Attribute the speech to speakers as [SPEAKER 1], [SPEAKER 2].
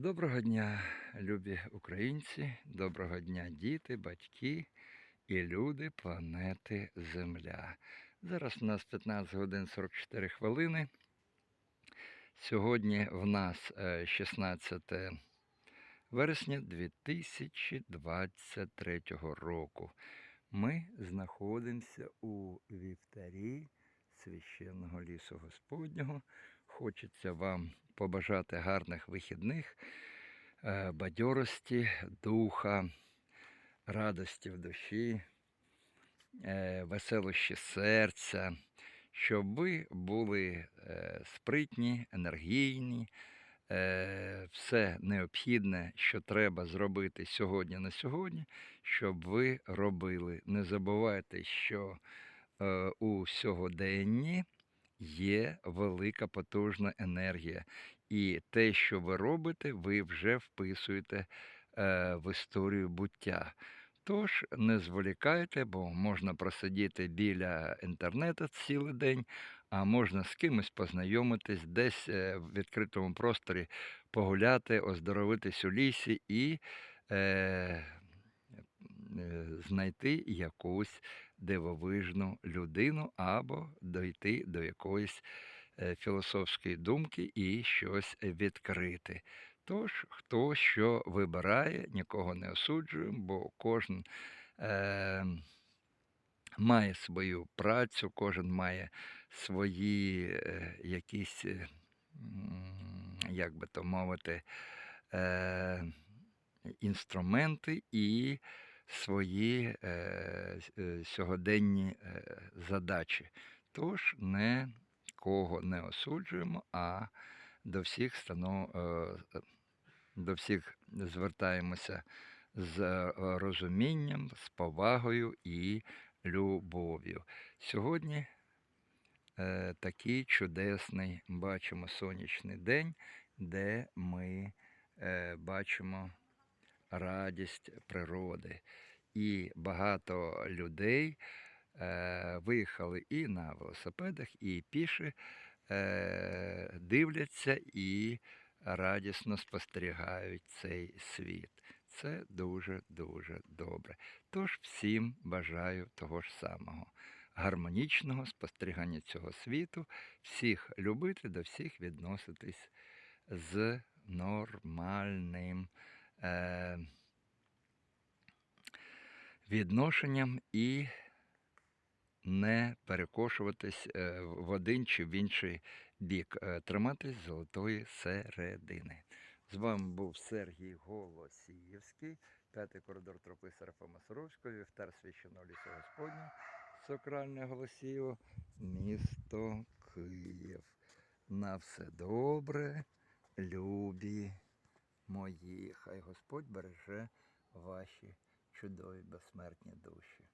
[SPEAKER 1] Доброго дня, любі українці, доброго дня, діти, батьки і люди планети Земля. Зараз у нас 15 годин 44 хвилини. Сьогодні в нас е, 16 вересня 2023 року. Ми знаходимося у вівтарі священного лісу Господнього. Хочеться вам побажати гарних вихідних, е, бадьорості, духа, радості в душі, е, веселощі серця, щоб ви були е, спритні, енергійні, все необхідне, що треба зробити сьогодні на сьогодні, щоб ви робили. Не забувайте, що у сьогоденні є велика потужна енергія. І те, що ви робите, ви вже вписуєте е, в історію буття. Тож не зволікайте, бо можна просидіти біля інтернету цілий день, а можна з кимось познайомитись, десь е, в відкритому просторі погуляти, оздоровитись у лісі і е, е, знайти якусь дивовижну людину або дойти до якоїсь е, філософської думки і щось відкрити. Тож, хто що вибирає, нікого не осуджуємо, бо кожен е, має свою працю, кожен має свої е, якісь, е, як би то мовити, е, інструменти і свої е, е, сьогоденні е, задачі. Тож нікого не осуджуємо, а до всіх станов, до всіх звертаємося з розумінням, з повагою і любов'ю. Сьогодні е, такий чудесний бачимо сонячний день, де ми е, бачимо радість природи. І багато людей е, виїхали і на велосипедах, і піші е, дивляться і радісно спостерігають цей світ. Це дуже-дуже добре. Тож всім бажаю того ж самого. Гармонічного спостерігання цього світу, всіх любити, до всіх відноситись з нормальним е, відношенням і не перекошуватись е, в один чи в інший бік, е, триматись золотої середини. З вами був Сергій Голосіївський, п'ятий коридор тропи Серафима Саровського, вівтар священного лісу Господнього, Сокральне Голосіїво, місто Київ. На все добре, любі мої. Хай Господь береже ваші чудові безсмертні душі.